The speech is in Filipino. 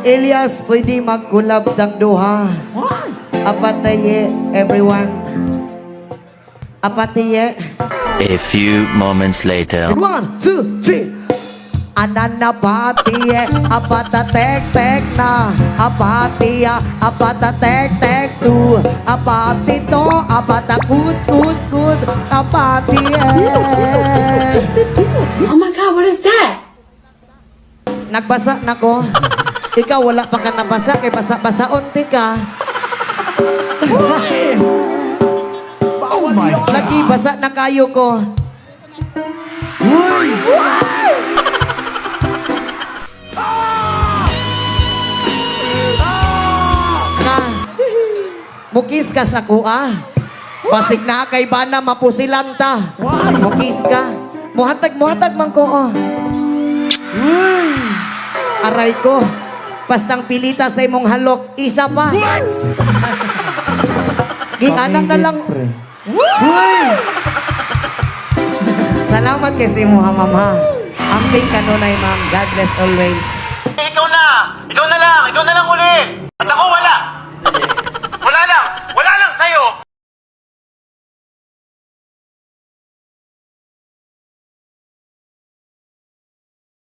Elias, pwede magkulab ng duha. Apataye, everyone. Apataye. A few moments later. One, two, three. Anana patiye, apata tek tek na, apatia, apata tek tek tu, apati to, apata kut kut kut, apatiye. Oh my god, what is that? Nagbasa na ko. Ikaw wala pa ka nabasa, kay basa-basa unti ka. Oh my God. Lagi basa na kayo ko. Ka. Mukis ka sa kuha. Basig na kay bana mapusilan ta. Mukis ka. Muhatag, muhatag man ko, oh. Aray ko. Pastang pilita sa imong halok. Isa pa. Ginganak na lang. Salamat kay si Muhammad ha. Amping kanunay ma'am. God bless always. Ikaw na! Ikaw na lang! Ikaw na lang!